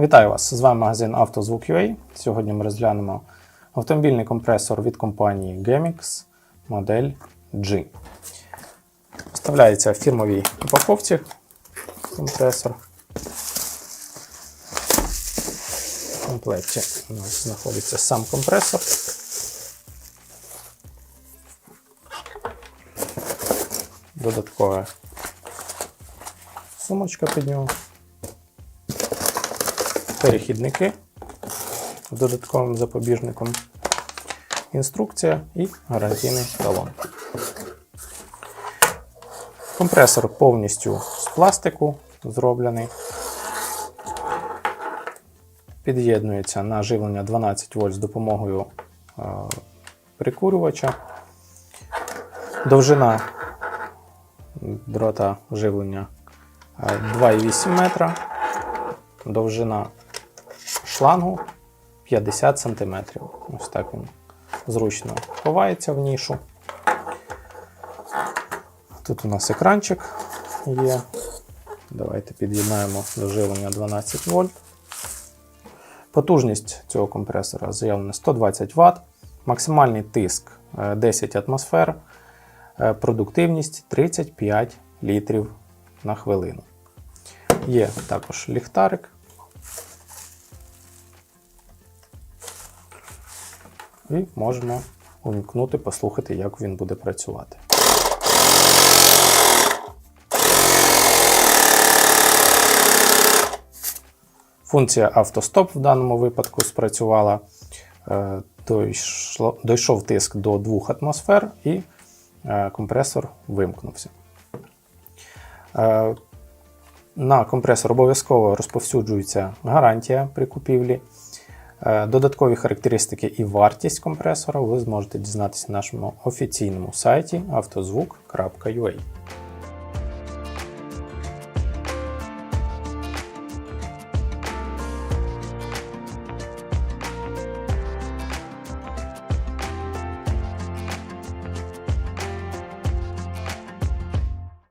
Вітаю вас! З вами магазин «Автозвук.UA». Сьогодні ми розглянемо автомобільний компресор від компанії Gemix модель G. Вставляється в фірмовій упаковці компресор. В комплекті у нас знаходиться сам компресор. Додаткова сумочка під нього. Перехідники з додатковим запобіжником, інструкція і гарантійний талон. Компресор повністю з пластику зроблений. Під'єднується на живлення 12 вольт з допомогою е, прикурювача. Довжина дрота живлення е, 2,8 метра. Довжина шлангу 50 см. Ось так він зручно ховається в нішу. Тут у нас екранчик є. Давайте під'єднаємо до живлення 12 вольт. Потужність цього компресора заявлена 120 Вт, максимальний тиск е, 10 атмосфер, е, продуктивність 35 літрів на хвилину. Є також ліхтарик. І можемо увімкнути, послухати, як він буде працювати. Функція автостоп в даному випадку спрацювала. Е, Дійшов тиск до 2 атмосфер і е, компресор вимкнувся. Е, На компресор обов'язково розповсюджується гарантія при купівлі. Е, Додаткові характеристики і вартість компресора ви зможете дізнатися на нашому офіційному сайті автозвук.ua.